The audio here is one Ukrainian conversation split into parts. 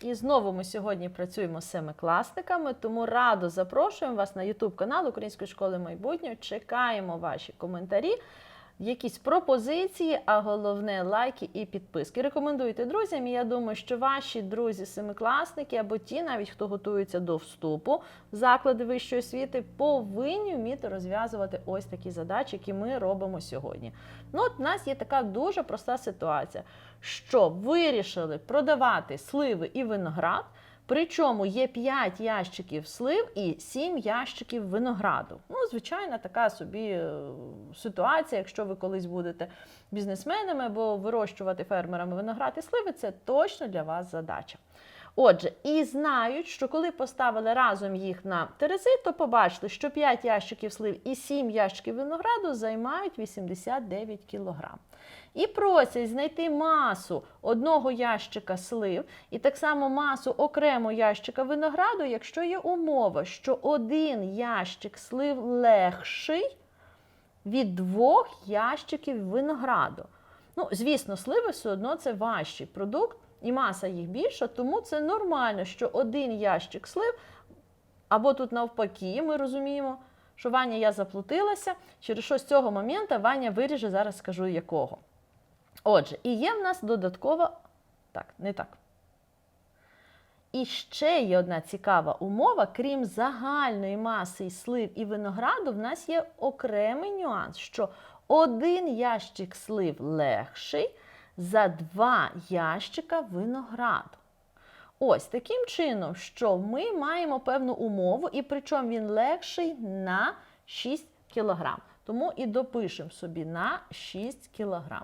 І знову ми сьогодні працюємо з семикласниками, тому радо запрошуємо вас на YouTube канал Української школи майбутнього. Чекаємо ваші коментарі, якісь пропозиції, а головне лайки і підписки. Рекомендуйте друзям. І я думаю, що ваші друзі, семикласники або ті, навіть хто готується до вступу в заклади вищої освіти, повинні вміти розв'язувати ось такі задачі, які ми робимо сьогодні. Ну, от в нас є така дуже проста ситуація, що вирішили продавати сливи і виноград. Причому є 5 ящиків слив і 7 ящиків винограду. Ну, звичайна така собі е, ситуація, якщо ви колись будете бізнесменами або вирощувати фермерами виноград і сливи, це точно для вас задача. Отже, і знають, що коли поставили разом їх на терези, то побачили, що 5 ящиків слив і 7 ящиків винограду займають 89 кілограм. І просять знайти масу одного ящика слив і так само масу окремо ящика винограду, якщо є умова, що один ящик слив легший від двох ящиків винограду. Ну, звісно, сливи все одно це важчий продукт, і маса їх більша, тому це нормально, що один ящик слив, або тут навпаки, ми розуміємо, що Ваня я заплутилася, через що з цього моменту Ваня виріже, зараз скажу якого. Отже, і є в нас додаткова. Так, не так. І ще є одна цікава умова, крім загальної маси і слив і винограду, в нас є окремий нюанс, що один ящик слив легший за два ящика винограду. Ось таким чином, що ми маємо певну умову, і причому він легший на 6 кг. Тому і допишемо собі на 6 кг.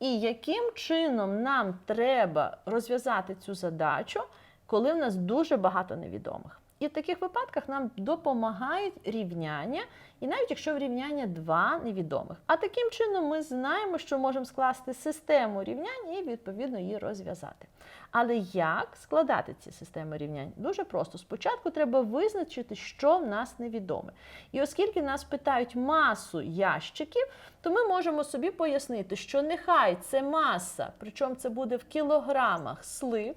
І яким чином нам треба розв'язати цю задачу, коли в нас дуже багато невідомих? І в таких випадках нам допомагають рівняння, і навіть якщо в рівняння два невідомих. А таким чином ми знаємо, що можемо скласти систему рівнянь і відповідно її розв'язати. Але як складати ці системи рівнянь? Дуже просто. Спочатку треба визначити, що в нас невідоме. І оскільки нас питають масу ящиків, то ми можемо собі пояснити, що нехай це маса, причому це буде в кілограмах слив.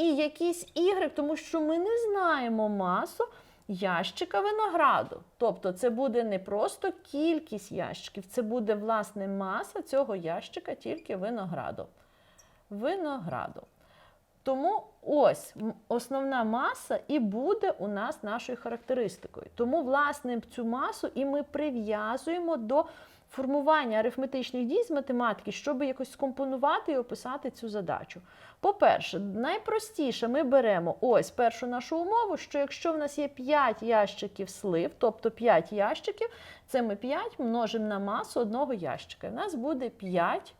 І якийсь Y, тому що ми не знаємо масу ящика винограду. Тобто це буде не просто кількість ящиків, це буде власне маса цього ящика тільки винограду. Винограду. Тому ось основна маса і буде у нас нашою характеристикою. Тому, власне, цю масу і ми прив'язуємо до формування арифметичних дій з математики, щоб якось скомпонувати і описати цю задачу. По-перше, найпростіше ми беремо ось першу нашу умову, що якщо в нас є 5 ящиків слив, тобто 5 ящиків, це ми 5 множимо на масу одного ящика. У нас буде 5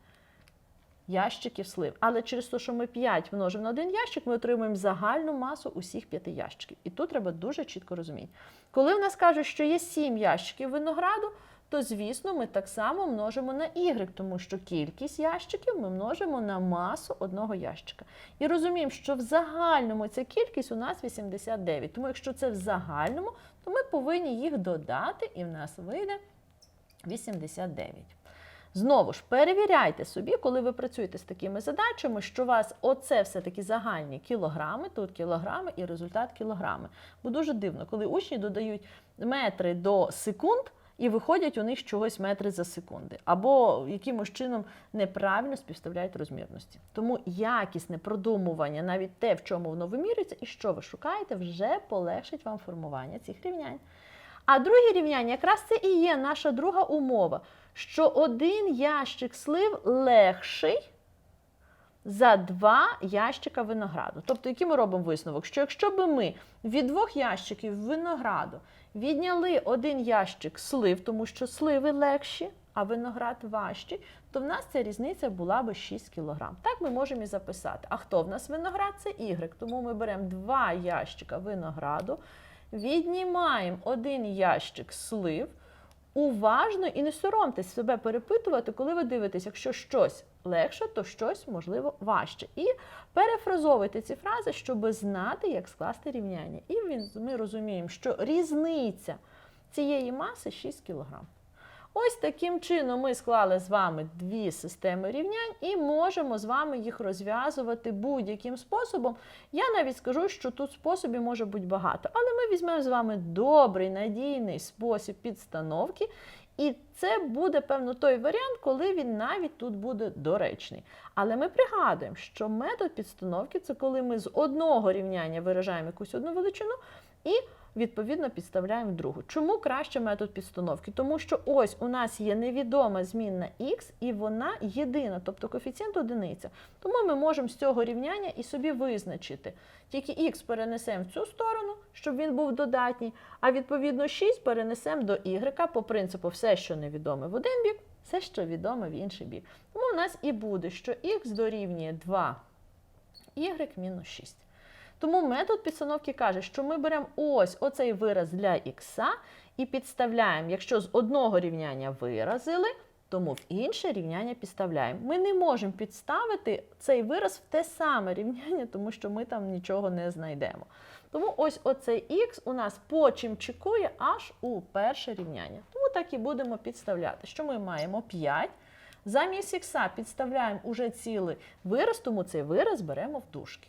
ящиків слив. Але через те, що ми 5 множимо на один ящик, ми отримуємо загальну масу усіх 5 ящиків. І тут треба дуже чітко розуміти. Коли в нас кажуть, що є 7 ящиків винограду, то, звісно, ми так само множимо на y, тому що кількість ящиків ми множимо на масу одного ящика. І розуміємо, що в загальному ця кількість у нас 89. Тому якщо це в загальному, то ми повинні їх додати, і в нас вийде 89. Знову ж, перевіряйте собі, коли ви працюєте з такими задачами, що у вас оце все-таки загальні кілограми, тут кілограми і результат кілограми. Бо дуже дивно, коли учні додають метри до секунд, і виходять у них чогось метри за секунди, або якимось чином неправильно співставляють розмірності. Тому якісне продумування, навіть те, в чому воно вимірюється, і що ви шукаєте, вже полегшить вам формування цих рівнянь. А друге рівняння якраз це і є наша друга умова, що один ящик слив легший за два ящика винограду. Тобто, який ми робимо висновок? Що якщо би ми від двох ящиків винограду відняли один ящик слив, тому що сливи легші, а виноград важчий, то в нас ця різниця була би 6 кг. Так ми можемо і записати. А хто в нас виноград? Це Y. Тому ми беремо два ящика винограду, віднімаємо один ящик слив. Уважно і не соромтесь себе перепитувати, коли ви дивитесь, якщо щось легше, то щось можливо важче. І перефразовуйте ці фрази, щоб знати, як скласти рівняння. І ми розуміємо, що різниця цієї маси 6 кг. Ось таким чином ми склали з вами дві системи рівнянь і можемо з вами їх розв'язувати будь-яким способом. Я навіть скажу, що тут способів може бути багато, але ми візьмемо з вами добрий, надійний спосіб підстановки. І це буде, певно, той варіант, коли він навіть тут буде доречний. Але ми пригадуємо, що метод підстановки це коли ми з одного рівняння виражаємо якусь одну величину і відповідно підставляємо другу. Чому краще метод підстановки? Тому що ось у нас є невідома змінна х, і вона єдина, тобто коефіцієнт одиниця. Тому ми можемо з цього рівняння і собі визначити. Тільки х перенесемо в цю сторону, щоб він був додатній, а відповідно 6 перенесемо до y по принципу все, що невідоме в один бік, все, що відоме в інший бік. Тому у нас і буде, що х дорівнює 2 y мінус 6. Тому метод підстановки каже, що ми беремо ось оцей вираз для х і підставляємо, якщо з одного рівняння виразили, тому в інше рівняння підставляємо. Ми не можемо підставити цей вираз в те саме рівняння, тому що ми там нічого не знайдемо. Тому ось оцей х у нас почимчикує аж у перше рівняння. Тому так і будемо підставляти, що ми маємо 5. Замість х підставляємо уже цілий вираз, тому цей вираз беремо в дужки.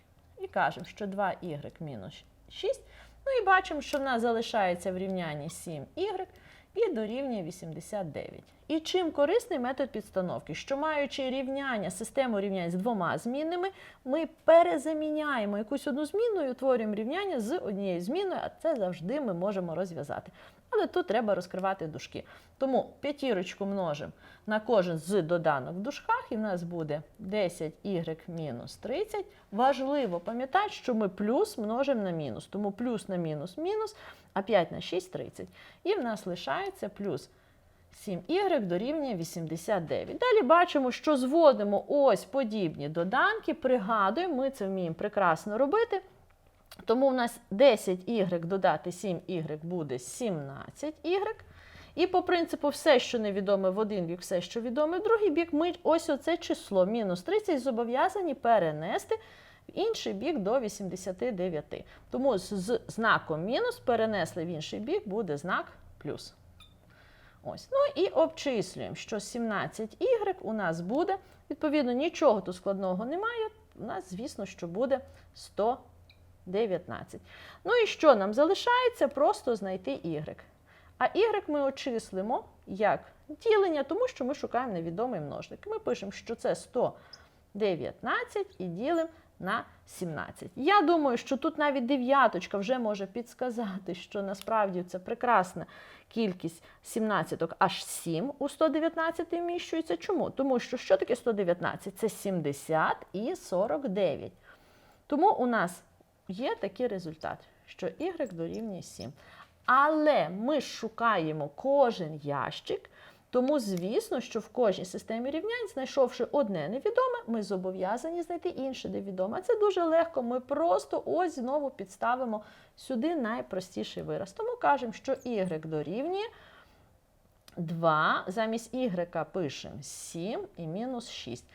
Кажемо, що 2y мінус 6. Ну і бачимо, що в нас залишається в рівнянні 7y і дорівнює 89. І чим корисний метод підстановки? Що маючи рівняння, систему рівнянь з двома змінними, ми перезаміняємо якусь одну зміну і утворюємо рівняння з однією зміною, а це завжди ми можемо розв'язати. Але тут треба розкривати дужки. Тому п'ятірочку множимо на кожен з доданок в дужках, і в нас буде 10y мінус 30. Важливо пам'ятати, що ми плюс множимо на мінус. Тому плюс на мінус мінус, а 5 на 6 30. І в нас лишається плюс 7y дорівнює 89. Далі бачимо, що зводимо ось подібні доданки. Пригадуємо, ми це вміємо прекрасно робити. Тому в нас 10y додати 7y буде 17y. І по принципу, все, що невідоме в один бік, все, що відоме в другий бік, ми ось оце число мінус 30 зобов'язані перенести в інший бік до 89. Тому з- знаком мінус перенесли в інший бік, буде знак плюс. Ось. Ну і обчислюємо, що 17y у нас буде. Відповідно, нічого тут складного немає. У нас, звісно, що буде 119. Ну і що нам залишається? Просто знайти y. А y ми очислимо як ділення, тому що ми шукаємо невідомий множник. Ми пишемо, що це 119 і ділимо на 17. Я думаю, що тут навіть дев'яточка вже може підсказати, що насправді це прекрасна кількість 17 аж 7 у 119 вміщується. Чому? Тому що що таке 119? Це 70 і 49. Тому у нас є такий результат, що y дорівнює 7. Але ми шукаємо кожен ящик, тому, звісно, що в кожній системі рівнянь, знайшовши одне невідоме, ми зобов'язані знайти інше невідоме. Це дуже легко. Ми просто ось знову підставимо сюди найпростіший вираз. Тому кажемо, що y дорівнює 2, замість y пишемо 7 і мінус 6.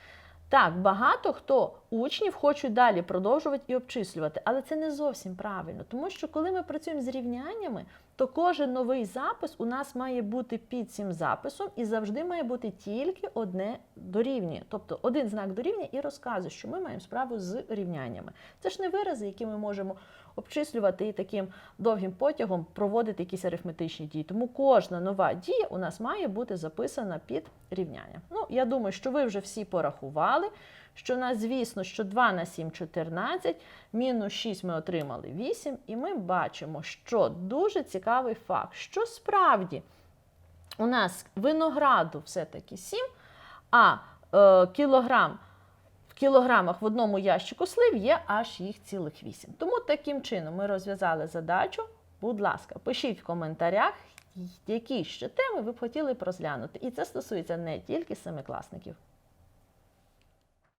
Так, багато хто учнів хочуть далі продовжувати і обчислювати, але це не зовсім правильно, тому що коли ми працюємо з рівняннями, то кожен новий запис у нас має бути під цим записом і завжди має бути тільки одне дорівнює. Тобто один знак дорівнює і розказує, що ми маємо справу з рівняннями. Це ж не вирази, які ми можемо обчислювати і таким довгим потягом проводити якісь арифметичні дії. Тому кожна нова дія у нас має бути записана під рівняння. Ну, я думаю, що ви вже всі порахували. Що в нас, звісно, що 2 на 7 14, мінус 6 ми отримали 8, і ми бачимо, що дуже цікавий факт, що справді у нас винограду все-таки 7, а е, кілограм в кілограмах в одному ящику слив є аж їх цілих 8. Тому таким чином ми розв'язали задачу. Будь ласка, пишіть в коментарях, які ще теми ви б хотіли б розглянути. І це стосується не тільки семикласників.